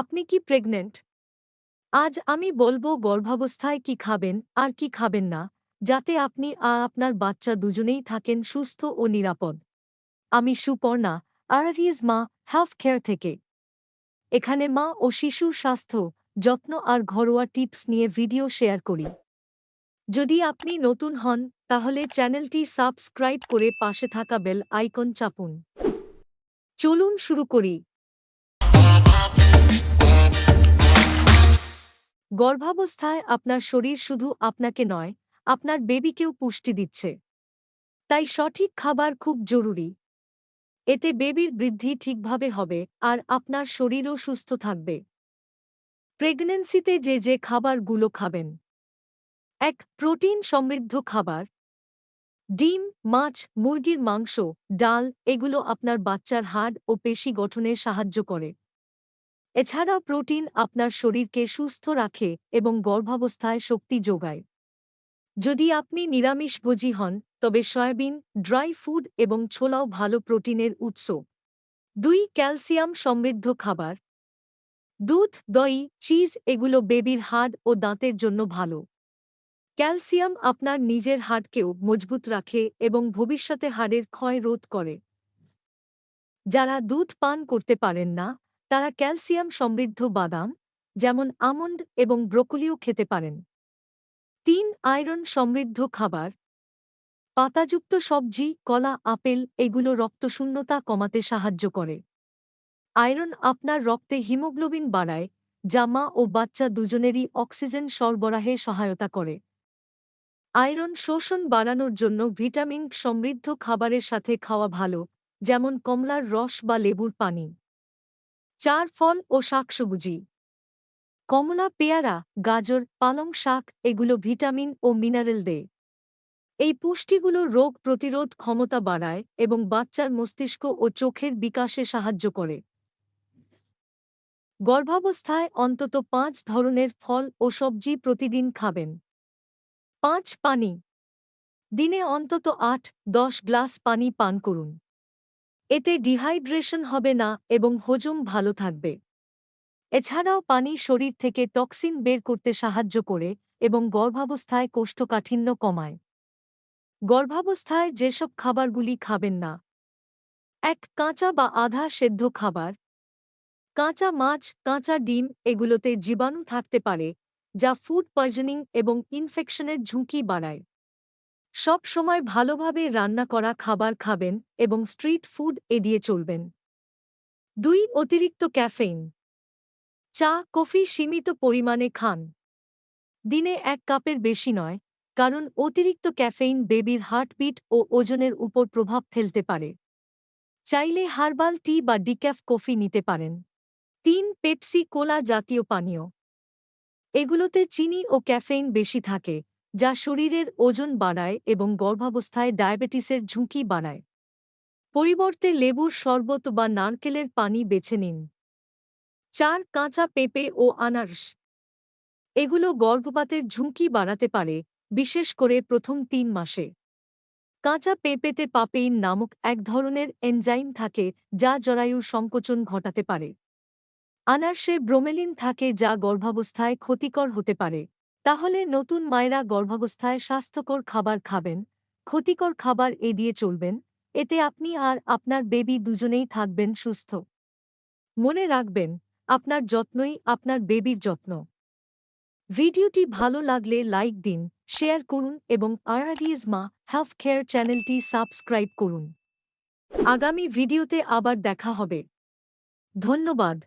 আপনি কি প্রেগনেন্ট আজ আমি বলব গর্ভাবস্থায় কি খাবেন, আর কি খাবেন না, যাতে আপনি আর আপনার বাচ্চা দুজনেই থাকেন সুস্থ ও নিরাপদ। আমি সুপর্ণা আরআরইএস মা হেলথ কেয়ার থেকে। এখানে মা ও শিশুর স্বাস্থ্য, যত্ন আর ঘরোয়া টিপস নিয়ে ভিডিও শেয়ার করি। যদি আপনি নতুন হন, তাহলে চ্যানেলটি সাবস্ক্রাইব করে পাশে থাকা বেল আইকন চাপুন। চলুন শুরু করি। গর্ভাবস্থায় আপনার শরীর শুধু আপনাকে নয়, আপনার বেবিকেও পুষ্টি দিচ্ছে। তাই সঠিক খাবার খুব জরুরি। এতে বেবির বৃদ্ধি ঠিকভাবে হবে আর আপনার শরীরও সুস্থ থাকবে। প্রেগন্যান্সিতে যে যে খাবারগুলো খাবেন। এক, প্রোটিন সমৃদ্ধ খাবার। ডিম, মাছ, মুরগির মাংস, ডাল, এগুলো আপনার বাচ্চার হাড় ও পেশি গঠনে সাহায্য করে। এছাড়া প্রোটিন আপনার শরীরকে সুস্থ রাখে এবং গর্ভাবস্থায় শক্তি যোগায়। যদি আপনি নিরামিষভোজী হন, তবে সয়াবিন, ড্রাই ফুড এবং ছোলাও ভালো প্রোটিনের উৎস। দুই, ক্যালসিয়াম সমৃদ্ধ খাবার। দুধ, দই, চিজ এগুলো বেবির হাড় ও দাঁতের জন্য ভালো। ক্যালসিয়াম আপনার নিজের হাড়কেও মজবুত রাখে এবং ভবিষ্যতে হাড়ের ক্ষয় রোধ করে। যারা দুধ পান করতে পারেন না তারা ক্যালসিয়াম সমৃদ্ধ বাদাম, যেমন আমন্ড এবং ব্রোকলিও খেতে পারেন। তিন, আয়রন সমৃদ্ধ খাবার। পাতাযুক্ত সবজি, কলা, আপেল, এগুলো রক্তশূন্যতা কমাতে সাহায্য করে। আয়রন আপনার রক্তে হিমোগ্লোবিন বাড়ায়, যা মা ও বাচ্চা দুজনেরই অক্সিজেন সরবরাহে সহায়তা করে। আয়রন শোষণ বাড়ানোর জন্য ভিটামিন সমৃদ্ধ খাবারের সাথে খাওয়া ভালো, যেমন কমলার রস বা লেবুর পানি। চার ফল ও শাকসবুজি। কমলা, পেয়ারা, গাজর, পালং শাক, এগুলো ভিটামিন ও মিনারেল দেয় এই পুষ্টিগুলো রোগ প্রতিরোধ ক্ষমতা বাড়ায় এবং বাচ্চার মস্তিষ্ক ও চোখের বিকাশে সাহায্য করে। গর্ভাবস্থায় অন্তত পাঁচ ধরনের ফল ও সবজি প্রতিদিন খাবেন। পাঁচ পানি। দিনে অন্তত আট, দশ গ্লাস পানি পান করুন। এতে ডিহাইড্রেশন হবে না এবং হজম ভালো থাকবে। এছাড়াও পানি শরীর থেকে টক্সিন বের করতে সাহায্য করে এবং গর্ভাবস্থায় কোষ্ঠকাঠিন্য কমায়। গর্ভাবস্থায় যেসব খাবারগুলি খাবেন না। এক, কাঁচা বা আধা সেদ্ধ খাবার। কাঁচা মাছ, কাঁচা ডিম এগুলোতে জীবাণু থাকতে পারে, যা ফুড পয়জনিং এবং ইনফেকশনের ঝুঁকি বাড়ায়। সব সময় ভালোভাবে রান্না করা খাবার খাবেন এবং স্ট্রিট ফুড এড়িয়ে চলবেন। দুই, অতিরিক্ত ক্যাফেইন। চা, কফি সীমিত পরিমাণে খান। দিনে এক কাপের বেশি নয়, কারণ অতিরিক্ত ক্যাফেইন বেবির হার্টবিট ও ওজনের উপর প্রভাব ফেলতে পারে। চাইলে হার্বাল টি বা ডিক্যাফ কফি নিতে পারেন। তিন, পেপসি কোলা জাতীয় পানীয়। এগুলোতে চিনি ও ক্যাফেইন বেশি থাকে। যা শরীরের ওজন বাড়ায় এবং গর্ভাবস্থায় ডায়াবেটিসের ঝুঁকি বাড়ায়। পরিবর্তে লেবুর শরবত বা নারকেলের পানি বেছে নিন। চার কাঁচা পেঁপে ও আনারস। এগুলো গর্ভপাতের ঝুঁকি বাড়াতে পারে, বিশেষ করে প্রথম তিন মাসে। কাঁচা পেঁপেতে পাপেইন নামক এক ধরনের এনজাইম থাকে, যা জরায়ুর সংকোচন ঘটাতে পারে। আনারসে ব্রোমেলিন থাকে, যা গর্ভাবস্থায় ক্ষতিকর হতে পারে। তাহলে নতুন মায়েরা গর্ভাবস্থায় স্বাস্থ্যকর খাবার খাবেন, ক্ষতিকর খাবার এড়িয়ে চলবেন, এতে আপনি আর আপনার বেবি দুজনেই থাকবেন সুস্থ। মনে রাখবেন, আপনার যত্নই আপনার বেবির যত্ন। ভিডিওটি ভালো লাগলে লাইক দিন, শেয়ার করুন এবং আরআরইজ মা হেলথ কেয়ার চ্যানেলটি সাবস্ক্রাইব করুন। আগামী ভিডিওতে আবার দেখা হবে। ধন্যবাদ।